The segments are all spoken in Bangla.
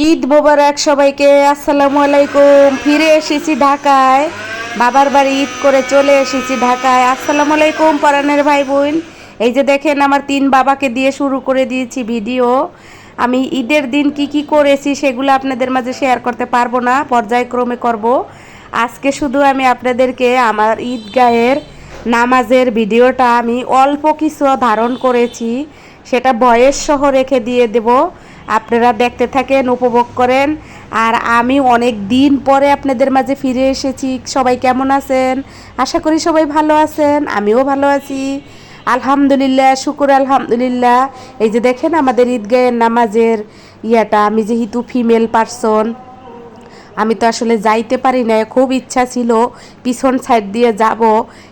ঈদ মোবারক সবাইকে, আসসালামু আলাইকুম। ফিরে এসেছি ঢাকায়। বাবার বাড়ি ঈদ করে চলে এসেছি ঢাকায়। আসসালামু আলাইকুম, পরানের ভাই বোন এই যে দেখেন, আমার তিন বাবাকে দিয়ে শুরু করে দিয়েছি ভিডিও। আমি ঈদের দিন কি কি করেছি সেগুলো আপনাদের মাঝে শেয়ার করতে পারব না, পর্যায়ক্রমে করব। আজকে শুধু আমি আপনাদেরকে আমার ঈদগাহের নামাজের ভিডিওটা আমি অল্প কিছু ধারণ করেছি, সেটা বয়স সহ রেখে দিয়ে দেব। আপনারা দেখতে থাকেন, উপভোগ করেন। আর আমি অনেক দিন পরে আপনাদের মাঝে ফিরে এসেছি। সবাই কেমন আছেন? আশা করি সবাই ভালো আছেন, আমিও ভালো আছি। আলহামদুলিল্লাহ, শুকুর আলহামদুলিল্লাহ। এই যে দেখেন আমাদের ঈদগাহের নামাজের ইয়াটা, আমি যেহেতু ফিমেল পারসন আমি তো আসলে যাইতে পারি না খুব ইচ্ছা ছিল পিছন সাইড দিয়ে যাব,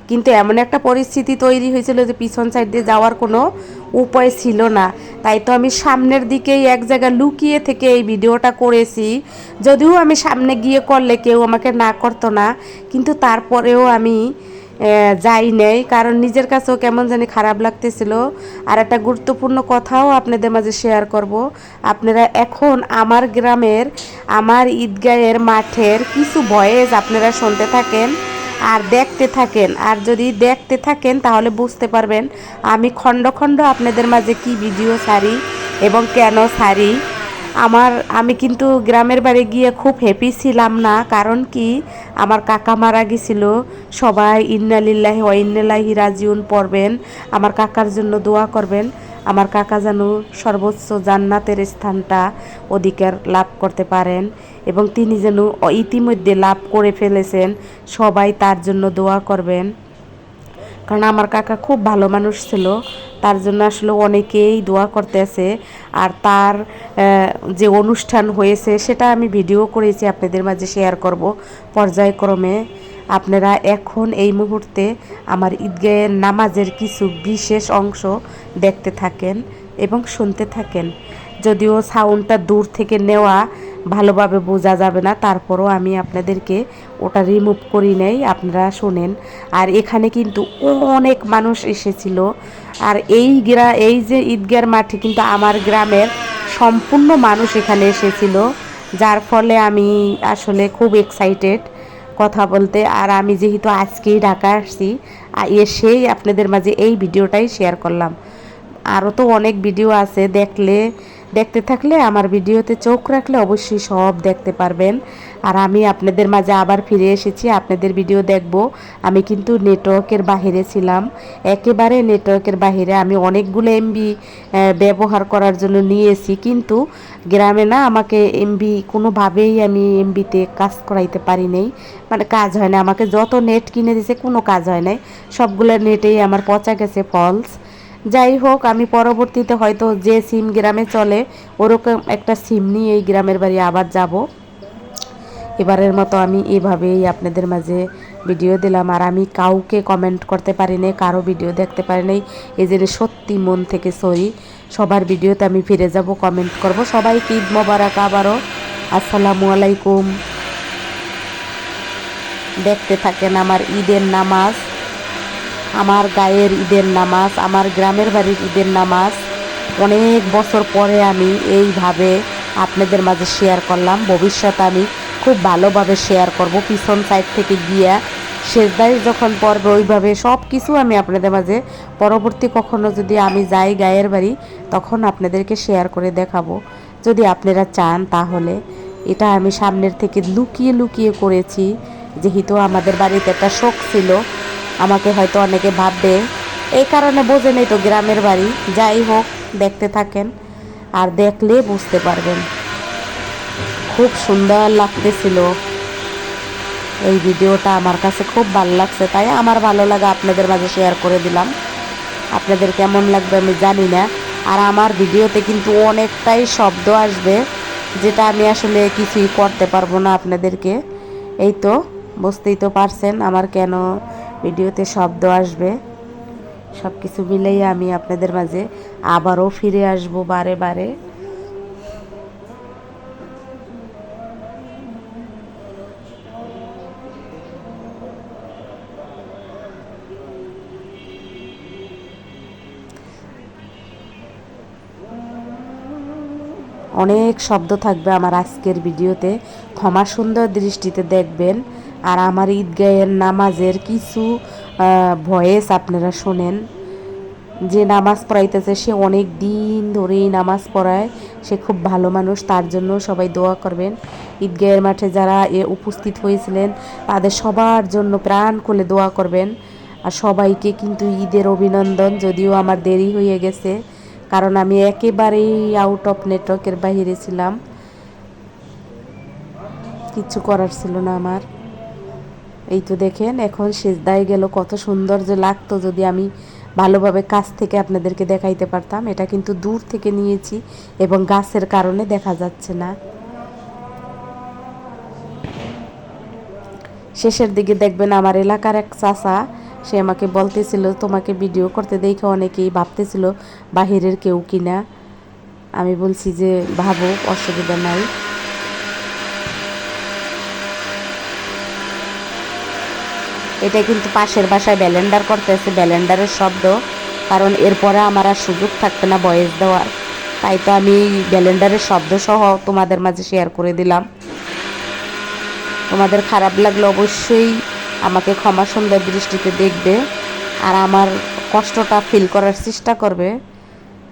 কিন্তু এমন একটা পরিস্থিতি তৈরি হয়েছিল যে পিছন সাইড দিয়ে যাওয়ার কোনো উপায় ছিল না। তাই তো আমি সামনের দিকেই এক জায়গায় লুকিয়ে থেকে এই ভিডিওটা করেছি। যদিও আমি সামনে গিয়ে করলে কেউ আমাকে না করতো না, কিন্তু তারপরেও আমি যাই নেই। কারণ নিজের কাছেও কেমন জানি খারাপ লাগতেছিল। আর একটা গুরুত্বপূর্ণ কথাও আপনাদের মাঝে শেয়ার করব। আপনারা এখন আমার গ্রামের, আমার ঈদগাহের মাঠের কিছু ভয়েস আপনারা শুনতে থাকেন। আর দেখতে থাকেন। আর যদি দেখতে থাকেন, তাহলে বুঝতে পারবেন আমি খণ্ড খণ্ড আপনাদের মাঝে কি ভিডিও ছাড়ি এবং কেন ছাড়ি আমার, আমি কিন্তু গ্রামের বাড়ি গিয়ে খুব হ্যাপি ছিলাম না, কারণ কি? আমার কাকা মারা গেছিল। সবাই, ইন্নালিল্লাহি ওয়া ইন্নালাহি রাজিউন পড়বেন। আমার কাকার জন্য দোয়া করবেন। আমার কাকা যেন সর্বোচ্চ জান্নাতের স্থানটা অধিকার লাভ করতে পারেন। এবং তিনি যেন ইতিমধ্যে লাভ করে ফেলেছেন, সবাই তার জন্য দোয়া করবেন। কারণ আমার কাকা খুব ভালো মানুষ ছিল, তার জন্য আসলে অনেকেই দোয়া করতেছে। আর তার যে অনুষ্ঠান হয়েছে সেটা আমি ভিডিও করেছি, আপনাদের মাঝে শেয়ার করব পর্যায়ক্রমে। আপনারা এখন এই মুহূর্তে আমার ঈদগাহের নামাজের কিছু বিশেষ অংশ দেখতে থাকেন এবং শুনতে থাকেন। যদিও সাউন্ডটা দূর থেকে নেওয়া ভালোভাবে বোঝা যাবে না, তারপরও আমি আপনাদেরকে ওটা রিমুভ করি নেই, আপনারা শোনেন। আর এখানে কিন্তু অনেক মানুষ এসেছিল। আর এই গ্রা, এই যে ঈদগার মাঠে কিন্তু আমার গ্রামের সম্পূর্ণ মানুষ এখানে এসেছিল, যার ফলে আমি আসলে খুব এক্সাইটেড কথা বলতে। আর আমি যেহেতু আজকেই ঢাকা আসছি এসেই আপনাদের মাঝে এই ভিডিওটাই শেয়ার করলাম। আরও তো অনেক ভিডিও আছে, দেখলে দেখতে থাকলে, আমার ভিডিওতে চোখ রাখলে অবশ্যই সব দেখতে পারবেন। আর আমি আপনাদের মাঝে আবার ফিরে এসেছি, আপনাদের ভিডিও দেখব। আমি কিন্তু নেটওয়ার্কের বাহিরে ছিলাম। একেবারে নেটওয়ার্কের বাহিরে আমি অনেকগুলো এমবি ব্যবহার করার জন্য নিয়েছি কিন্তু গ্রামে না আমাকে এমবি কোনোভাবেই আমি এমবিতে কাজ করাইতে পারি নাই। মানে কাজ হয় না। আমাকে যত নেট কিনে দিছে, কোনো কাজ হয় নাই। সবগুলো নেটেই আমার পচা গেছে ফলস যাই হোক, আমি পরবর্তীতে হয়তো যে সিম গ্রামে চলে, ওরকম একটা সিম নিয়ে এই গ্রামের বাড়ি আবার যাব। এবারের মতো আমি এভাবেই আপনাদের মাঝে ভিডিও দিলাম। আর আমি কাউকে কমেন্ট করতে পারি নাই কারও ভিডিও দেখতে পারি নাই এই জন্য সত্যি মন থেকে সরি সবার ভিডিওতে আমি ফিরে যাব কমেন্ট করব। সবাইকে ঈদ মোবারক আবারও। আসসালামু আলাইকুম। দেখতে থাকেন আমার ঈদের নামাজ। আমার গায়ের ঈদের নামাজ, আমার গ্রামের বাড়ির ঈদের নামাজ। অনেক বছর পরে আমি এইভাবে আপনাদের মাঝে শেয়ার করলাম। ভবিষ্যতে আমি খুব ভালোভাবে শেয়ার করব। পিছন সাইড থেকে গিয়া শেষদায় যখন পড়বে ওইভাবে সব কিছু আমি আপনাদের মাঝে, পরবর্তী কখনো যদি আমি যাই গায়ের বাড়ি, তখন আপনাদেরকে শেয়ার করে দেখাবো। যদি আপনারা চান তাহলে, এটা আমি সামনের থেকে লুকিয়ে লুকিয়ে করেছি। যেহেতু আমাদের বাড়িতে একটা শোক ছিল আমাকে হয়তো অনেকে ভাববে, এই কারণে বোঝে নেই তো গ্রামের বাড়ি। যাই হোক, দেখতে থাকেন আর দেখলে বুঝতে পারবেন। খুব সুন্দর লাগতেছিল। এই ভিডিওটা আমার কাছে খুব ভালো লাগছে, তাই আমার ভালো লাগা আপনাদের মাঝে শেয়ার করে দিলাম। আপনাদের কেমন লাগবে আমি জানি না, আর আমার ভিডিওতে কিন্তু অনেকটাই শব্দ আসবে, যেটা আমি আসলে কিছুই করতে পারব না আপনাদেরকে। এই তো, বুঝতেই তো পারছেন আমার কেন ভিডিওতে শব্দ আসবে। সব কিছু মিলেই আমি আপনাদের মাঝে আবারও ফিরে আসব বারে বারে। অনেক শব্দ থাকবে আমার আজকের ভিডিওতে। ক্ষমা সুন্দর দৃষ্টিতে দেখবেন। আর আমার ঈদগাহের নামাজের কিছু ভয়েস আপনারা শোনেন। যে নামাজ পড়াইতেছে, সে অনেক দিন ধরেই নামাজ পড়ায়। সে খুব ভালো মানুষ, তার জন্য সবাই দোয়া করবেন। ঈদগাহের মাঠে যারা এ উপস্থিত হয়েছিলেন, তাদের সবার জন্য প্রাণ খুলে দোয়া করবেন। আর সবাইকে কিন্তু ঈদের অভিনন্দন, যদিও আমার দেরি হয়ে গেছে, কারণ আমি একেবারেই আউট অফ নেটওয়ার্কের বাহিরে ছিলাম। কিচ্ছু করার ছিল না আমার। এই তো দেখেন, এখন সেজদায় গেল, কত সুন্দর যে লাগতো যদি আমি ভালোভাবে কাছ থেকে আপনাদেরকে দেখাইতে পারতাম। এটা কিন্তু দূর থেকে নিয়েছি এবং গাছের কারণে দেখা যাচ্ছে না। শেষের দিকে দেখবেন আমার এলাকার এক চাষা সে আমাকে বলতেছিল, তোমাকে ভিডিও করতে দেখে অনেকেই ভাবতেছিল বাহিরের কেউ কিনা। আমি বলছি যে ভাবো অসুবিধা নাই। এটা কিন্তু পাশের বাসায় ব্যালেন্ডার করতেছে, ব্যালেন্ডারের শব্দ। কারণ এরপরে আমার আর সুযোগ থাকবে না বয়েস দেওয়ার। তাই তো আমি ব্যালেন্ডারের শব্দ সহ তোমাদের মাঝে শেয়ার করে দিলাম। তোমাদের খারাপ লাগলে অবশ্যই আমাকে ক্ষমা সুন্দর দৃষ্টিতে দেখবে। আর আমার কষ্টটা ফিল করার চেষ্টা করবে।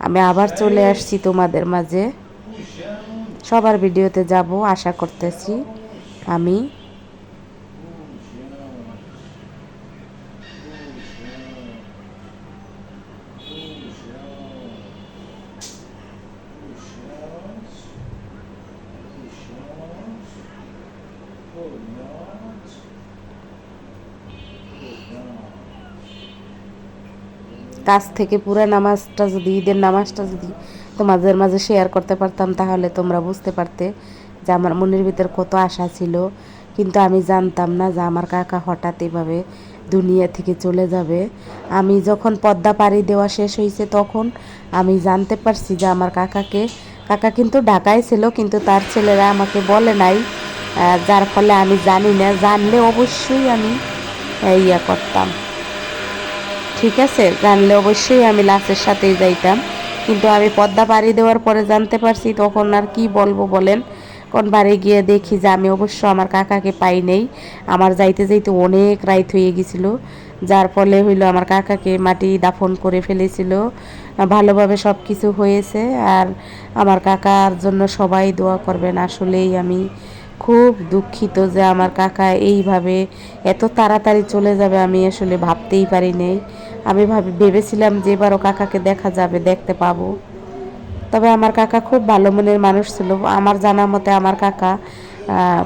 আমি আবার চলে আসছি তোমাদের মাঝে। সবার ভিডিওতে যাব, আশা করতেছি। আমি কাছ থেকে পুরো নামাজটা যদি, ঈদের নামাজটা যদি তোমাদের মাঝে শেয়ার করতে পারতাম, তাহলে তোমরা বুঝতে পারতে যে আমার মনের ভিতর কত আশা ছিল। কিন্তু আমি জানতাম না যে আমার কাকা হঠাৎ এভাবে দুনিয়া থেকে চলে যাবে। আমি যখন পদ্মা পাড়ি দেওয়া শেষ হয়েছে তখন আমি জানতে পারছি যে আমার কাকাকে, কাকা কিন্তু ঢাকায় ছিল, কিন্তু তার ছেলেরা আমাকে বলে নাই। যার ফলে আমি জানি না, জানলে অবশ্যই আমি ইয়া করতাম। ঠিক আছে? জানলে অবশ্যই আমি লাশের সাথেই যাইতাম। কিন্তু আমি পদ্মা পাড়ি দেওয়ার পরে জানতে পারছি তখন আর কি বলব বলেন? কোন বাড়ি গিয়ে দেখি যে আমি অবশ্য আমার কাকাকে পাই নেই। আমার যাইতে যাইতে অনেক রাইত হয়ে গেছিল। যার ফলে হইল আমার কাকাকে মাটি দাফন করে ফেলেছিল। ভালোভাবে সব কিছু হয়েছে আর আমার কাকার জন্য সবাই দোয়া করবেন। আসলেই আমি খুব দুঃখিত যে আমার কাকা এইভাবে এত তাড়াতাড়ি চলে যাবে আমি আসলে ভাবতেই পারি নেই। আমি ভাবি, ভেবেছিলাম যে এবারও কাকাকে দেখা যাবে, দেখতে পাবো। তবে আমার কাকা খুব ভালো মনের মানুষ ছিল। আমার জানা মতে আমার কাকা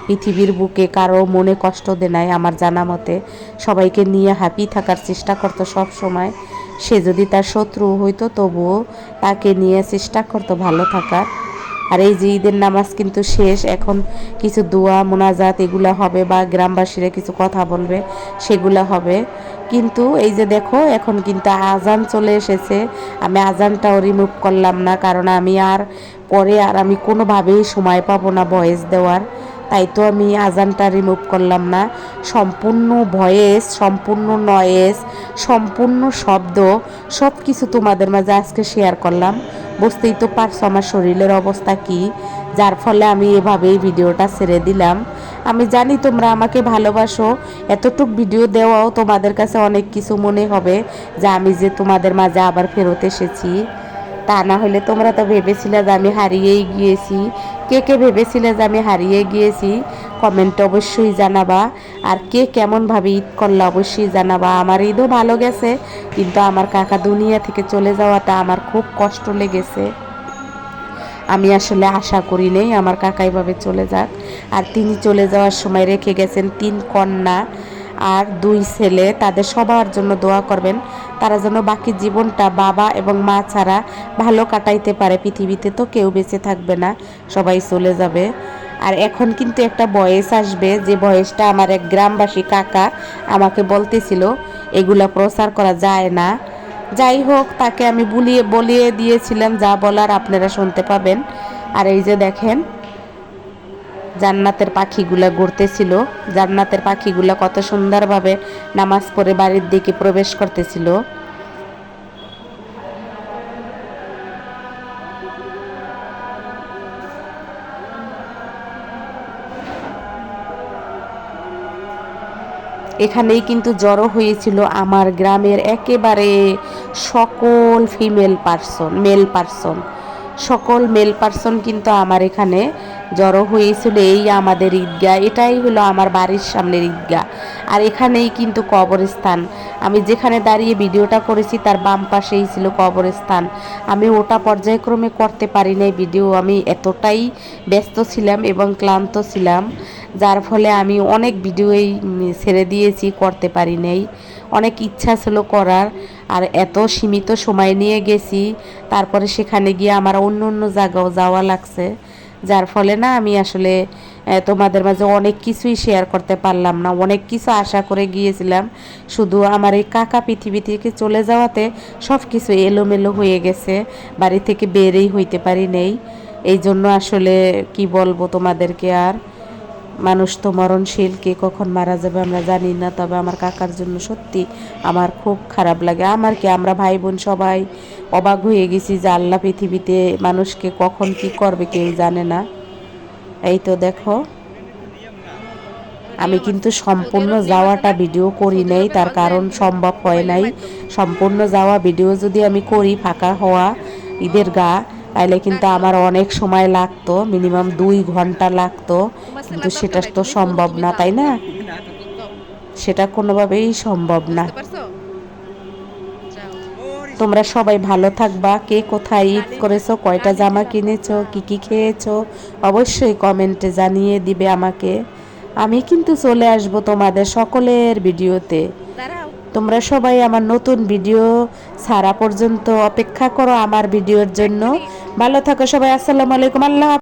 পৃথিবীর বুকে কারও মনে কষ্ট দে নাই। আমার জানা মতে সবাইকে নিয়ে হ্যাপি থাকার চেষ্টা করতো সব সময়। সে যদি তার শত্রু হইতো, তবুও তাকে নিয়ে চেষ্টা করতো ভালো থাকার। আর এই যে ঈদের নামাজ কিন্তু শেষ, এখন কিছু দোয়া, মোনাজাত এগুলা হবে বা গ্রামবাসীরা কিছু কথা বলবে, সেগুলা হবে। কিন্তু এই যে দেখো, এখন কিন্তু আজান চলে এসেছে। আমি আজানটাও রিমুভ করলাম না, কারণ আমি আর পরে আর আমি কোনোভাবেই সময় পাবো না ভয়েস দেওয়ার। তাই তো আমি আজানটা রিমুভ করলাম না। সম্পূর্ণ ভয়েস সম্পূর্ণ নয়েস সম্পূর্ণ শব্দ সব কিছু তোমাদের মাঝে আজকে শেয়ার করলাম। বুঝতেই তো পারছ আমার শরীরের অবস্থা কি। যার ফলে আমি এভাবেই ভিডিওটা ছেড়ে দিলাম। আমি জানি তোমরা আমাকে ভালোবাসো। এতটুক ভিডিও দেওয়াও তোমাদের কাছে অনেক কিছু মনে হবে, যে আমি যে তোমাদের মাঝে আবার ফেরত এসেছি। তা না হলে তোমরা তো ভেবেছিলে যে আমি হারিয়েই গিয়েছি। কে কে ভেবেছিলে যে আমি হারিয়ে গিয়েছি? কমেন্ট অবশ্যই জানাবা। আর কে কেমনভাবে ঈদ করলে অবশ্যই জানাবা। আমার ঈদও ভালো গেছে, কিন্তু আমার কাকা দুনিয়া থেকে চলে যাওয়াটা আমার খুব কষ্ট লেগেছে। আমি আসলে আশা করি নেই, আমার কাকা এভাবে চলে যাক। আর তিনি চলে যাওয়ার সময় রেখে গেছেন তিন কন্যা। আর দুই ছেলে তাদের সবার জন্য দোয়া করবেন। তারা যেন বাকি জীবনটা বাবা এবং মা ছাড়া ভালো কাটাইতে পারে। পৃথিবীতে তো কেউ বেঁচে থাকবে না, সবাই চলে যাবে। আর এখন কিন্তু একটা বয়স আসবে, যে বয়সটা আমার এক গ্রামবাসী কাকা আমাকে বলতেছিল, এগুলা প্রচার করা যায় না। যাই হোক, তাকে আমি বুলিয়ে বলিয়ে দিয়েছিলাম, যা বলার আপনারা শুনতে পাবেন। আর এই যে দেখেন জান্নাতের পাখিগুলো ঘুরতেছিল জান্নাতের পাখিগুলো কত সুন্দরভাবে নামাজ পড়ে বাড়ির দিকে প্রবেশ করতেছিল। এখানেই কিন্তু জড়ো হয়েছিল আমার গ্রামের একেবারে সকল ফিমেল পার্সন, মেল পার্সন। সকল মেল পার্সন কিন্তু আমার এখানে জড়ো হয়েছিল, এই আমাদের ঈদগাহ। এটাই হলো আমার বাড়ির সামনের ঈদগাহ। আর এখানেই কিন্তু কবরস্থান। আমি যেখানে দাঁড়িয়ে ভিডিওটা করেছি, তার বাম পাশেই ছিল কবরস্থান। আমি ওটা পর্যায়ক্রমে করতে পারি নাই ভিডিও। আমি এতটাই ব্যস্ত ছিলাম এবং ক্লান্ত ছিলাম, যার ফলে আমি অনেক ভিডিওই ছেড়ে দিয়েছি, করতে পারি নাই। অনেক ইচ্ছা ছিল করার। আর এত সীমিত সময় নিয়ে গেছি, তারপরে সেখানে গিয়ে আমার অন্য অন্য জায়গাও যাওয়া লাগছে। যার ফলে না আমি আসলে তোমাদের মাঝে অনেক কিছুই শেয়ার করতে পারলাম না। অনেক কিছু আশা করে গিয়েছিলাম। শুধু আমার এই কাকা পৃথিবী থেকে চলে যাওয়াতে সব কিছু এলোমেলো হয়ে গেছে। বাড়ি থেকে বেরেই হইতে পারি নেই। এই জন্য আসলে কি বলব তোমাদেরকে আর? মানুষ তো মরণশীল, কে কখন মারা যাবে আমরা জানি না, তবে আমার কাকার জন্য সত্যি আমার খুব খারাপ লাগে। আমার কি আমরা ভাই বোন সবাই অবাক হয়ে গেছি যে আল্লাহ পৃথিবীতে মানুষকে কখন কি করবে কেউ জানে না। এই তো দেখো, আমি কিন্তু সম্পূর্ণ যাওয়াটা ভিডিও করি নাই, তার কারণ সম্ভব হয় নাই। সম্পূর্ণ যাওয়া ভিডিও যদি আমি করি ফাঁকা হওয়া ঈদের গা তাহলে কিন্তু আমার অনেক সময় লাগতো, মিনিমাম দুই ঘণ্টা লাগতো। কিন্তু সেটা তো সম্ভব না, তাই না? সেটা কোনোভাবেই সম্ভব না। তোমরা সবাই ভালো থাকবা। কে কোথায় ঈদ করেছ, কয়টা জামা কিনেছো, কি কি খেয়েছো, অবশ্যই কমেন্টে জানিয়ে দিবে আমাকে। আমি কিন্তু চলে আসব তোমাদের সকলের ভিডিওতে। তোমরা সবাই আমার নতুন ভিডিও ছাড়া পর্যন্ত অপেক্ষা করো আমার ভিডিওর জন্য। ভালো থাকো সবাই আসসালামু আলাইকুম আল্লাহ।